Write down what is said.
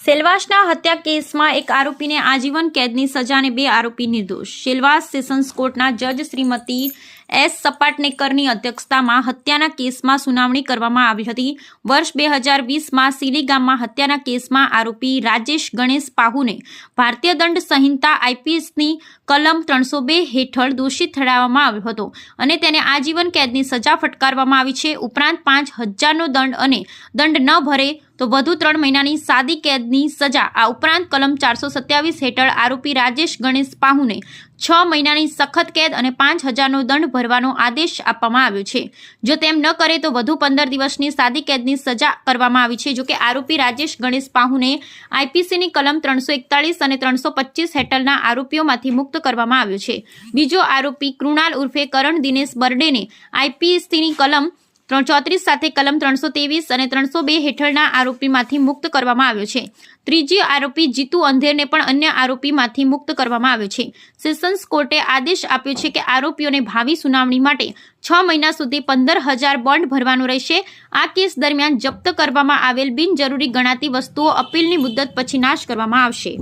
સેલવાસના હત્યા કેસમાં એક આરોપીને આજીવન કેદની સજાને બે આરોપી નિર્દોષ. સેલવાસ સેશન્સ કોર્ટના જજ શ્રીમતી એસ સપાટનેકરની અધ્યક્ષતામાં હત્યાના કેસમાં સુનાવણી કરવામાં આવી હતી. વર્ષ બે હજાર વીસમાં સિલીગામમાં હત્યાના કેસમાં આરોપી રાજેશ ગણેશ પાહુને ભારતીય દંડ સંહિતા આઈપીએસની કલમ ત્રણસો બે હેઠળ દોષિત ઠરાવવામાં આવ્યો હતો અને તેને આજીવન કેદની સજા ફટકારવામાં આવી છે. ઉપરાંત પાંચ હજારનો દંડ અને દંડ ન ભરે તો વધુ ત્રણ મહિનાની સાદી કેદની સજા. આ ઉપરાંત કલમ ચારસો સત્યાવીસ હેઠળ આરોપી રાજેશ ગણેશ પાહુને છ મહિનાની સખત કેદ અને પાંચ હજારનો દંડ ભરવાનો આદેશ આપવામાં આવ્યો છે. જો તેમ ન કરે તો વધુ પંદર દિવસની સાદી કેદની સજા કરવામાં આવી છે. જોકે આરોપી રાજેશ ગણેશ પાહુને આઈપીસીની કલમ ત્રણસો એકતાળીસ અને ત્રણસો પચીસ હેઠળના આરોપીઓમાંથી મુક્ત કરવામાં આવ્યો છે. બીજો આરોપી કૃણાલ ઉર્ફે કરણ દિનેશ બરડેને આઈપીસીની કલમ ત્રણ ચોત્રીસ સાથે કલમ ત્રણસો ત્રેવીસ અને ત્રણસો બે હેઠળના આરોપીમાંથી મુક્ત કરવામાં આવ્યો છે. ત્રીજી આરોપી જીતુ અંધેરને પણ અન્ય આરોપીમાંથી મુક્ત કરવામાં આવ્યો છે. સેશન્સ કોર્ટે આદેશ આપ્યો છે કે આરોપીઓને ભાવિ સુનાવણી માટે છ મહિના સુધી પંદર હજાર બોન્ડ ભરવાનું રહેશે. આ કેસ દરમિયાન જપ્ત કરવામાં આવેલ બિનજરૂરી ગણાતી વસ્તુઓ અપીલની મુદ્દત પછી નાશ કરવામાં આવશે.